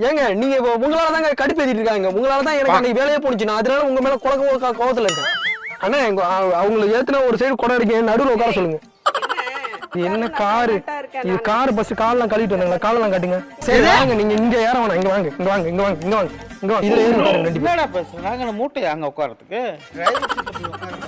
ஏங்க நீங்க இப்போ உங்களால தாங்க கடுப்பேத்திட்டு இருக்காங்க உங்களால தான் எனக்கு அன்னைக்கு வேலையே போணுச்சு. நான் அதனால உங்க மேல குழக்க கோவத்துல இருக்கேன். அண்ணா எங்க அவ- அவங்கள ஏத்துனா ஒரு சைடு குடம் இருக்கேன் நடுவுல உட்கார சொல்லுங்க. என்ன காரு? இது கார் பஸ் காலெல்லாம் கழுவிட்டு வந்தாங்களா? காலெல்லாம் காட்டுங்க. சரி வாங்க நீங்க இங்க ஏற வேணாம். இங்க வாங்க இங்க வாங்க இங்க வாங்க இங்க வாங்க இங்க வாங்க. இதுல ஏறி உட்காருங்க பேசுற நாங்க மூட்டை அங்க உட்காரத்துக்கு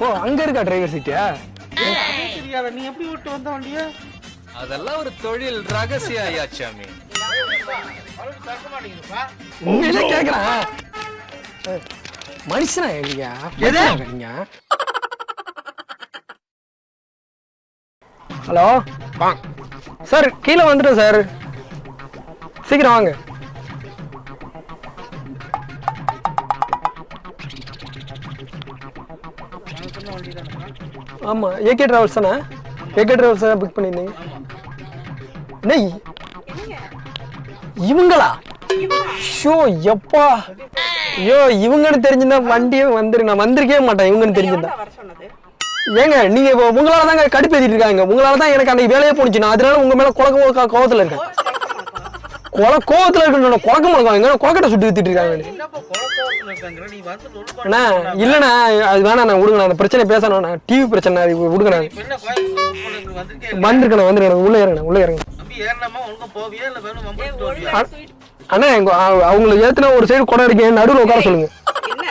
ஓ அங்க இருக்கா டிரைவர் சீட்டா தெரியாத நீ எப்படி விட்டு வந்த வண்டிய? அதெல்லாம் ஒரு தொழில் ரகசியம் ஐயா சாமி. அவளுக்கு தக்க மாட்டேங்குதுப்பா. உண்மையிலே கேக்குறேன் ஏய், மனுஷனா இல்லையா? நீங்க ஹலோ சார் கீழே வந்துட்டேன் சார். சீக்கிரம் வாங்க. ஆமா ஏகே டிராவல்ஸ் தானே? ஏகே டிராவல்ஸ் தான் புக் பண்ணியிருந்தீங்க? இ- இவங்களா? ஷோ எப்பா? ஐயோ இவங்கன்னு தெரிஞ்சிருந்தா வண்டியே வந்துரு நான் வந்திருக்கவே மாட்டேன் இவங்கன்னு தெரிஞ்சிருந்தா ஏங்க நீங்க உங்களால தாங்க கடுப்பேத்திட்டு இருக்காங்க. உங்களால தான் எனக்கு அன்னைக்கு வேலையே போணுச்சு. நான் அதனால உங்க மேல குழக்க கோவத்துல இருக்கேன். கொல கோவத்துல இருக்கணும் குழக்க மாட்டோம் எங்க குழக்கட்டை சுட்டு வித்துட்டு இருக்காங்க. அண்ணா இல்லண்ணா அது வேணாம் நான் விடுங்க அந்த பிரச்சனை பேசணும் டிவி பிரச்சனை அது விடுங்க வந்திருக்கேன் வந்திருக்கேன் உள்ள இறங்க உள்ள இறங்க அண்ணா எங்க அவ- அவங்கள ஏத்துனா ஒரு சைடு குடம் இருக்கேன் நடுவுல உட்கார சொல்லுங்க. என்ன?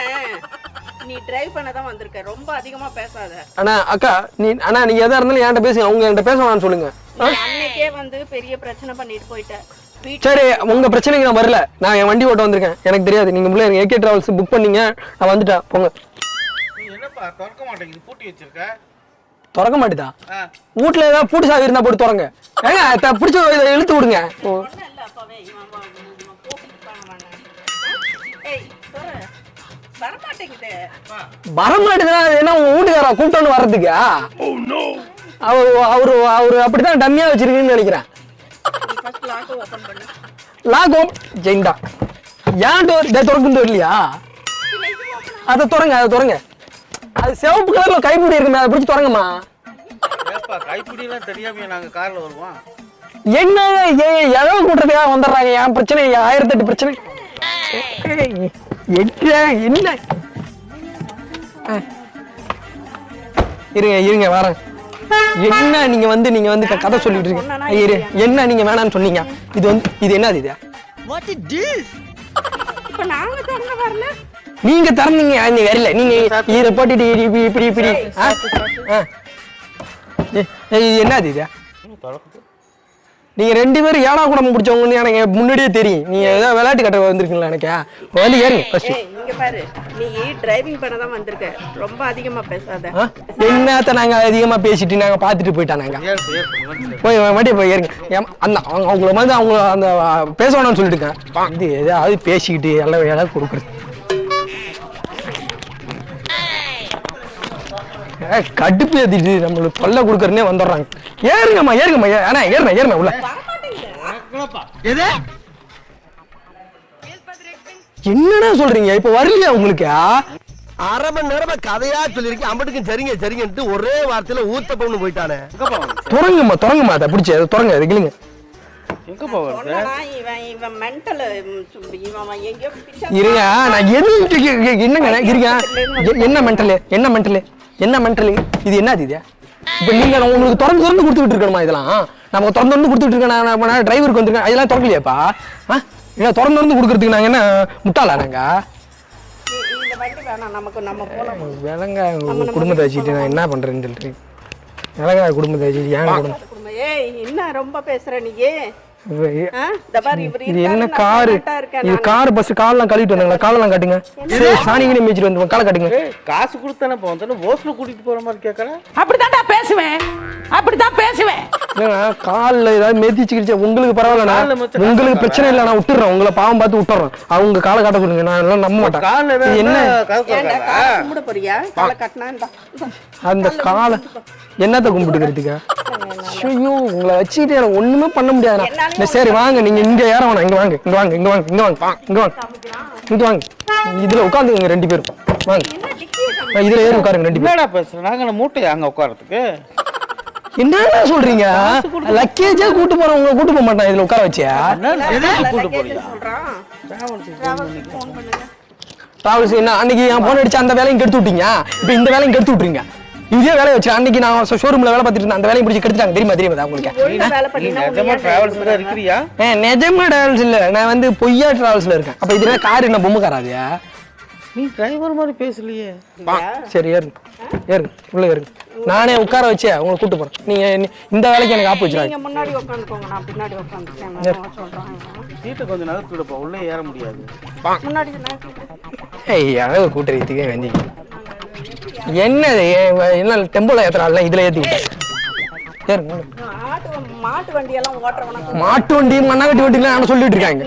நீ டிரைவ் பண்ண தான் வந்திருக்க. ரொம்ப அதிகமா பேசாத. அண்ணா அக்கா நீ அண்ணா நீங்க எதா இருந்தாலும் என்கிட்ட பேசுங்க அவங்க என்கிட்ட பேச வேணாம்னு சொல்லுங்க. அன்னைக்கே வந்து பெரிய பிரச்சனை பண்ணிட்டு போயிட்ட. வீட்டு சரி உங்க பிரச்சனைக்கு நான் வரல. நான் என் வண்டி ஓட்ட வந்திருக்கேன். எனக்கு தெரியாது. நீங்க முள்ள ஏகே டிராவல்ஸ் புக் பண்ணீங்க. நான் வந்துட்டேன். போங்க. நீ என்னப்பா? திறக்க மாட்டேங்குது. பூட்டி வச்சிருக்க. திறக்க மாட்டேதா? வீட்டுல ஏதாவது பூட்டு சாவி இருந்தா போட்டு திறங்க. ஏங்க பிடிச்ச இதை இழுத்து விடுங்க. ஓ, ஒண்ணும் இல்ல அப்பவே. இவன் வா- இவன் போக்கிட்டு போனவன. ஆ? ஏய் தொற வர மாட்டேங்குது வர மாட்டேதுன்னா அது என்ன உங்க வீட்டுக்காரா கூப்பிட்டு வர்றதுக்கா? அவர் அவரு அவரு அப்படிதான் டம்மியா வச்சிருக்கீங்கன்னு நினைக்கிறேன். ஃபர்ஸ்ட் லாக் ஓபன் பண்ணு. லாக் ஓப் ஜெயிண்டா. ஏன் டோர் இதை திறக்கும் இல்லையா அதை திறங்க அதை திறங்க. அது சிவப்பு கலர்ல கைப்பிடி இருக்குமே அதை பிடிச்சி திறங்கம்மா. ஏப்பா கைப்பிடி எல்லாம் தெரியாம நாங்க கார்ல வருவோம். என்ன ஏன் எழவு கூட்டுறதுக்காக வந்துடுறாங்க. என் பிரச்சனை? ஆயிரத்தி எட்டு பிரச்சனை? என்ன? அஹ். இருங்க இருங்க வரேன். என்ன நீங்க வந்து நீங்க வந்து க- கதை சொல்லிட்டு இருக்கீங்க? இரு என்ன நீங்க வேணாம்னு சொன்னீங்க? இது வந்து இது என்னது இது? இப்ப நாங்க தொங்க வரல. நீங்க திறந்தீங்க நீங்க வரல. நீங்க இதை போட்டுட்டு இடி, இப்படி இப்படி இப்படி ஆ? ஆ. ஏய், ஏய், இது என்னது இது? திறக்குது நீங்க ரெண்டு பேரும் ஏடா கூடம் பிடிச்சவங்க எனக்கு முன்னாடியே தெரியும். நீங்க ஏதாவது விளையாட்டு கட்ட வந்திருக்கீங்களா எனக்கு வந்து ஏறுங்க ஃபர்ஸ்ட் ஏய் இங்க பாரு. நீ டிரைவிங் பண்ண தான் வந்திருக்க. ரொம்ப அதிகமா பேசாத. என்னத்த நாங்க அதிகமா பேசிட்டு நாங்க பாத்துட்டு போயிட்டோம் நாங்க ஏற்பு ஏற்பு வந்து போய் வண்டி போய் ஏறுங்க. அந்த அவங்க அவங்கள வந்து அவங்க அந்த பேச வேணாம்னு சொல்லிட்டுங்க இது ஏதாவது பேசிக்கிட்டு எல்லாம் ஏதாவது கொடுக்குறது. கடுப்பு ஏத்திட்டு நம்மளுக்கு தொல்லை கொடுக்கறனே வந்துடுறாங்க. ஏறுங்கம்மா ஏறுங்கம்மா அண்ணா ஏறுண்ணா ஏறுண்ணா உள்ள. என்னடா சொல்றீங்க? இப்ப வரலையா உங்களுக்கு? அரை மணி நேரமா கதையா சொல்லிருக்கேன் அம்பட்டுக்கும் சரிங்க சரிங்கன்ட்டு ஒரே வார்த்தையில ஊத்தப்பம்னு போயிட்டானே. எங்கப்பா வந்து தொடங்குமா தொடங்குமா அதை பிடிச்சி அதை தொடங்க அதை கிளுங்க இருங்க நான் என்னங்க இருங்க. என்ன மென்டலு என்ன மென்டலு என்ன மென்டலி இது என்னது இது? இப்போ நீங்கள் உங்களுக்கு திறந்து திறந்து கொடுத்துட்டு இருக்கணுமா இதெல்லாம்? நம்ம திறந்து திறந்து கொடுத்துட்டு இருக்கேன் நான் டிரைவருக்கு வந்துருக்கேன். அதெல்லாம் திறக்கலையாப்பா? ஆ? இல்லை திறந்து திறந்து கொடுக்குறதுக்கு நாங்கள் என்ன முட்டாளா நாங்கள் நமக்கு நம்ம விலங்க குடும்பத்தை வச்சுக்கிட்டு நான் என்ன பண்ணுறேன்னு சொல்லிட்டு விலங்க குடும்பத்தை வச்சுட்டு ஏன் குடும்பம் ஏய் என்ன ரொம்ப பேசுகிறேன் நீ? என்ன காரு? இது. கார் பஸ் காலெல்லாம் கழுவிட்டு வந்தாங்களா? காலெல்லாம் காட்டுங்க. சரி சாணிகினி மேய்ச்சிட்டு வந்து காலை காட்டுங்க. ஏய், காசு கொடுத்தானே வந்தோன்னு ஓஸ்ல கூட்டிட்டு போற மாதிரி கேட்கறேன். அப்படித்தான்டா பேசுவேன். அப்படித்தான் பேசுவேன். காலில் ஏதாவது மெதிச்சுக்கிடுச்சு உங்களுக்கு பரவாயில்லண்ணா. உங்களுக்கு பிரச்சனை இல்லை நான் விட்டுறேன். உங்களை பாவம் பார்த்து விட்டுறேன். அவங்க காலை காட்ட கொடுங்க நான் எல்லாம் நம்ப மாட்டேன். என்ன. அந்த காலை என்னத்த கும்பிட்டுக்கிறதுக்கு? ஐயோ உங்களை வச்சுக்கிட்டு எனக்கு ஒண்ணுமே பண்ண முடியாதுண்ணா. சரி வாங்க நீங்க இங்க ஏற வேணாம். இங்க வாங்க இங்க வாங்க இங்க வாங்க இங்க வாங்க இங்க வாங்க. இங்க வாங்க. இதுல உட்காந்துங்க ரெண்டு பேரும். வாங்க. இதுல ஏறி உட்காருங்க ரெண்டு பேரும். என்னடா பேசுற? நாங்க மூட்டை அங்க உட்காரத்துக்கு என்னடா சொல்றீங்க? லக்கேஜே கூட்டு போறவங்க கூட்டு போக மாட்டான் இதுல உட்கார வச்சியா? கூட்டு சொல்றான். டிராவல்ஸ் ஃபோன் பண்ணுங்க. டிராவல்ஸ் என்ன? அன்னைக்கு என் போன் அடிச்சு அந்த வேலையும் கெடுத்து விட்டீங்க? இப்போ இந்த வேலையும் கெடுத்து விட்டுறீங்க இதே வேலையை வச்சு அன்னைக்கு நான் ஷோரூம்ல வேலை பார்த்துட்டு இருந்தேன். அந்த வேலையை பிடிச்சி கெடுத்துட்டாங்க. தெரியுமா தெரியுமா உங்களுக்கு வேலை நிஜமா டிராவல்ஸ் தான் இருக்கிறியா? ஏ நிஜமா டிராவல்ஸ் இல்ல. நான் வந்து பொய்யா டிராவல்ஸ்ல இருக்கேன். அப்ப இதுல கார் என்ன பொம்மை காராதியா நீ டிரைவர் மாதிரி பேசலையே. சரி ஏறுங்க ஏறுங்க உள்ள ஏறுங்க நானே உட்கார வச்சே உங்களை கூட்டு போறேன். நீங்க நீ- இந்த வேலைக்கு எனக்கு ஆப்பு வச்சிடாங்க நீங்க முன்னாடி உட்காந்துக்கோங்க நான் பின்னாடி உட்காந்துக்கேன் சொல்றேன்? சீட்டை கொஞ்சம் நகர்த்தி விடப்பா உள்ளே ஏற முடியாது. முன்னாடி ஏய் அளவு கூட்டுறதுக்கே வந்தீங்க என்னது என்ன டெம்போல ஏத்துறாள் இதுல ஏத்தி மாட்டு வண்டி மண்ணாங்கட்டி வண்டிலாம் சொல்லிட்டு இருக்காங்க.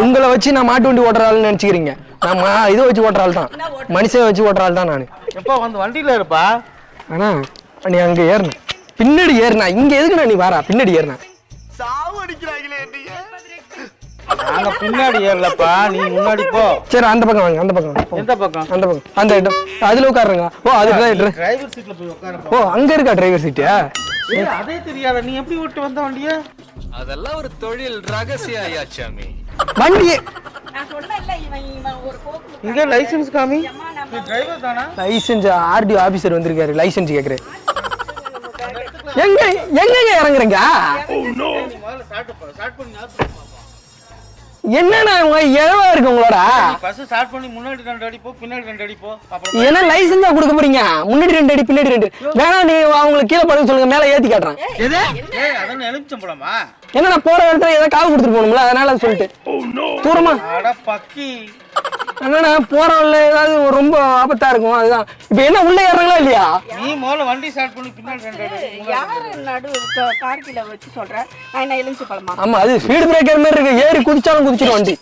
உங்களை வச்சு நான் மாட்டு வண்டி ஓட்டுற ஆள்னு நினைச்சுக்கிறீங்க. நான் இதை வச்சு ஓட்டுற ஆள் தான். மனுஷன் வச்சு ஓட்டுற ஆள் தான் நான். எப்பா வந்து வண்டியில இருப்பா? ஆனா நீ அங்க ஏறணும் பின்னாடி ஏறினா இங்க எதுக்குண்ணா நீ வாரா? பின்னாடி ஏறினா நாங்க பின்னாடி ஏறலப்பா நீ முன்னாடி போ. சரி அந்த பக்கம் வாங்க அந்த பக்கம். எந்த பக்கம்? அந்த பக்கம். அந்த இடம். அதுல உட்காருங்க. ஓ இடம். டிரைவர் சீட்ல போய் உட்காரப்பா ஓ அங்க இருக்கா டிரைவர் சீட்டு ஏய், அதே தெரியாத நீ எப்படி விட்டு வந்த வண்டிய? அதெல்லாம் ஒரு தொழில் ரகசியம் வண்டி. இவன் ஒரு போக்கு இங்க லைசென்ஸ் காமி? அம்மா நம்ம நீ டிரைவர் தானா? லைசன்ஸ் ஆர்டிஓ ஆபீசர் வந்திருக்காரு லைசன்ஸ் கேக்குறேன். எங்க எங்கங்க இறங்குறீங்க? என்னண்ணா உங்க எழவா இருக்கு உங்களோட ஃபர்ஸ்ட் ஸ்டார்ட் பண்ணி முன்னாடி ரெண்டு அடி போ பின்னாடி ரெண்டு அடி போ. அப்புறம் என்ன லைசன்ஸா கொடுக்க போறீங்க? முன்னாடி ரெண்டு அடி பின்னாடி ரெண்டு வேணா நீ அவங்களுக்கு கீழே படுக்க சொல்லுங்க மேல ஏத்தி காட்டுறேன். ஏய் அதான் ஏன்னா நான் போற இடத்துல ஏதாவது காவு கொடுத்துட்டு போகணும்ல அதனால சொல்லிட்டு. தூரமா. அட பக்கி. என்னண்ணா போறவங்கள ஏதாவது ரொம்ப ஆபத்தா இருக்கும் அதுதான். இப்ப என்ன உள்ள ஏறுறாங்களா இல்லையா? நீ முதல்ல வண்டி ஸ்டார்ட் பண்ணி பின்னாடி யாரு நடு கார்கில வச்சு சொல்றேன் நான் என்ன எலுமிச்சு பழமா ஆமா அது ஸ்பீடு பிரேக்கர் மாதிரி இருக்கு. ஏறி குதிச்சாலும் குதிச்சிடும் வண்டி.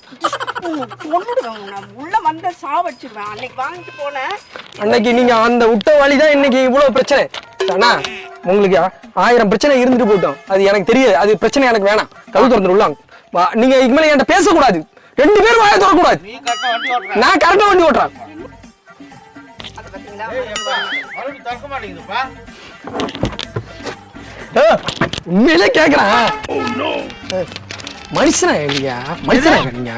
உள்ள வந்த சாவடிச்சிருவேன் அன்னைக்கு வாங்கிட்டு போனேன். அன்னைக்கு நீங்க அந்த விட்ட வழி தான் இன்னைக்கு இவ்வளவு பிரச்சனை. அண்ணா உங்களுக்கு ஆயிரம் பிரச்சனை இருந்துட்டு போயிட்டோம். அது எனக்கு தெரியாது. அது பிரச்சனை எனக்கு வேணாம். கவு திறந்து உள்ளாங்க. வா- நீங்க இதுக்கு மேல என்கிட்ட பேசக்கூடாது. ரெண்டு பேரும் வாயை ஓட்டுற. நான் கரெக்டா வண்டி ஓட்டுறேன். உண்மையிலே கேக்குறேன். மனுஷனா இல்லையா மனுஷனா நீங்க?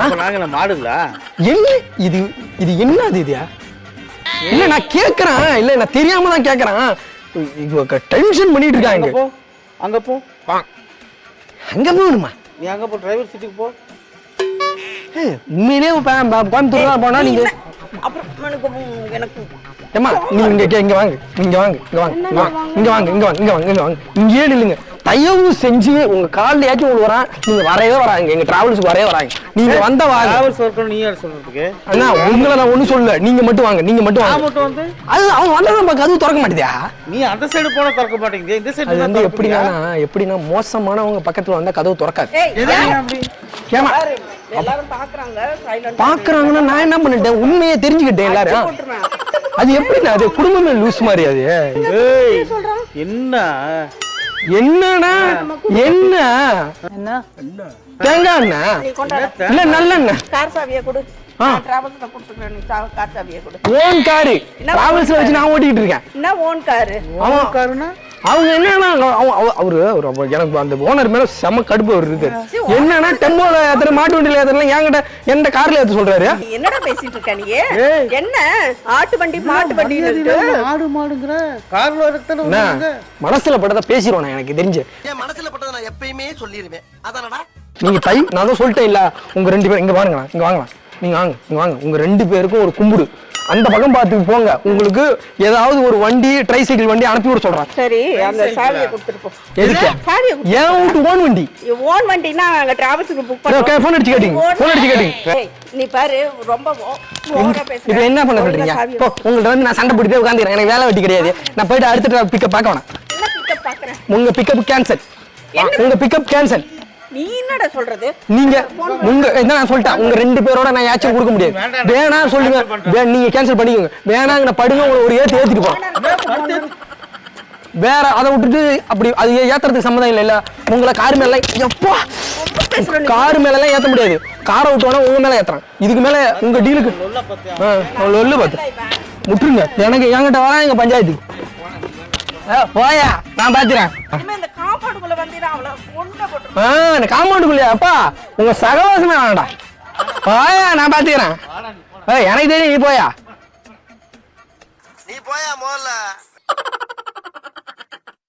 நாங்க என்ன மாடுங்களா என்ன இது? இது என்னது இது? இல்ல நான் கேக்குறேன். இல்ல நான் தெரியாம தான் கேக்குறேன். இவங்க டென்ஷன் பண்ணிட்டு அங்க இருக்காங்க. போ. அங்க போ. அங்க போகணுமா? நீ அங்கே போ டிரைவர் சீட்டுக்கு போ. உண்மையிலே கோயம்புத்தூர்லாம் போனா நீங்க அப்புறம் எனக்கு எனக்கு ஏமா நீங்க இங்க வாங்க இங்க வாங்க இங்க வாங்க இங்க வாங்க இங்க வாங்க இங்க வாங்க இங்க வாங்க. இங்கேயே நில்லுங்க. தயவு செஞ்சு உங்க கால்ல ஏச்சும் உங்களுக்கு வரான். நீங்க வரவே வராங்க. எங்க டிராவல்ஸ்க்கு வரவே வராங்க. நீங்க வந்த வாங்க. டிராவல்ஸ் ஒர்க்கர் நீ யார் சொல்றதுக்கு? அண்ணா உங்களை நான் ஒண்ணும் சொல்லல. நீங்க மட்டும் வாங்க. நீங்க மட்டும் வாங்க. மட்டும் வந்து? அது அவங்க வந்தா நம்ம கதவு திறக்க மாட்டேதா? நீ அந்த சைடு போனா திறக்க மாட்டேங்குது. இந்த சைடு வந்து எப்படின்னா எப்படின்னா மோசமானவங்க பக்கத்துல வந்தா கதவு திறக்காது. ஏமா பாரு எல்லாரும் பாக்குறாங்க. சைலண்ட் பாக்குறாங்கன்னா நான் என்ன பண்ணிட்டேன்? உண்மையை தெரிஞ்சுக்கிட்டேன் எல்லாரும். அது எப்படின்னா அது குடும்பமே லூஸ் மாதிரி அது. என்ன? என்னடா என்ன? என்ன? தேங்காய் அண்ணா இல்ல நல்ல அண்ணா கார் சாவியை கொடு. Own car. டிராவல்ஸ்ல வச்சு நான் ஓட்டிட்டு இருக்கேன். என்ன ஓன் காரு? ஓன் காருன்னா? அவங்க என்னன்னா அவ- அவ- அவரு எனக்கு அந்த ஓனர் மேல செம கடுப்பு அவர் இருக்கு. என்னன்னா டெம்போல ஏத்துற மாட்டு வண்டியில ஏத்துறலாம் என்கிட்ட எந்த கார்ல ஏத்த சொல்றாரு. நீ என்னடா பேசிட்டு இருக்க நீ? என்ன? ஆட்டு வண்டி மாட்டு வண்டி ஆடு மாடுங்கிற? கார்ல மனசுல பட்டதை பேசிடுவேன் எனக்கு தெரிஞ்சு. என் மனசுல பட்டதை நான் எப்பயுமே சொல்லிடுவேன் அதானடா? நீங்க தை நான் தான் சொல்லிட்டேன் இல்ல உங்க ரெண்டு பேரும் இங்க வாங்கலாம் இங்க வாங்கலாம். நீங்க வாங்க இங்க வாங்க. உங்க ரெண்டு பேருக்கும் ஒரு கும்பிடு. அந்த பக்கம் பார்த்து போங்க. உங்களுக்கு ஏதாவது ஒரு வண்டி ட்ரை சைக்கிள் வண்டி அனுப்பி விட சொல்றேன். சரி அந்த சாவியை கொடுத்துட்டு போ. எதுக்கு? சாவியை ஏன் வீட்டு ஓன் வண்டி? ஓன் வண்டினா நாங்க டிராவல்ஸுக்கு புக் ஓகே, phone அடிச்சு கேட்டீங்க. phone அடிச்சு கேட்டீங்க. நீ பாரு ரொம்ப இப்போ என்ன பண்ண சொல்றீங்க? இப்போ உங்கள்ட்ட வந்து நான் சண்டை பிடிக்க உட்காந்துக்கிறேன் எனக்கு வேலை வெட்டி கிடையாது. நான் போயிட்டு அடுத்த பிக்கப் பார்க்க வேணாம். உங்க பிக்கப் கேன்சல் உங்க பிக்கப் கேன்சல் நீ என்னடா சொல்றது? நீங்க உங்க என்ன நான் சொல்லிட்டேன். உங்க ரெண்டு பேரோட நான் யாச்சும் கொடுக்க முடியாது. வேணா சொல்லுங்க. நீங்க கேன்சல் பண்ணிக்கோங்க. வேணாங்க நான் படுங்க உங்களை ஒரு ஏத்து ஏத்திட்டு போறேன் வேற அதை விட்டுட்டு அப்படி அது ஏ- ஏத்துறதுக்கு சம்மதம் இல்லை இல்ல உங்களை கார் மேல எப்பா! கார் மேல எல்லாம் ஏத்த முடியாது. காரை விட்டு வேணா உங்க மேல ஏத்துறேன். இதுக்கு மேல உங்க டீலுக்கு லொல்லு பார்த்து முட்டுருங்க எனக்கு என்கிட்ட வராங்க பஞ்சாயத்துக்கு. ஏ, போயா நான் பாத்துறேன் காம்பவுண்டுக்குள்ள வந்தீங்கன்னா அவளை கொண்ட போட்டு ஆ இந்த காம்பவுண்டுக்குள்ளயா அப்பா உங்க சகவாசமே வேணாம்டா. போயா நான் பாத்துக்கிறேன். ஏய், எனக்கு தெரியும் நீ போயா? நீ போயா முதல்ல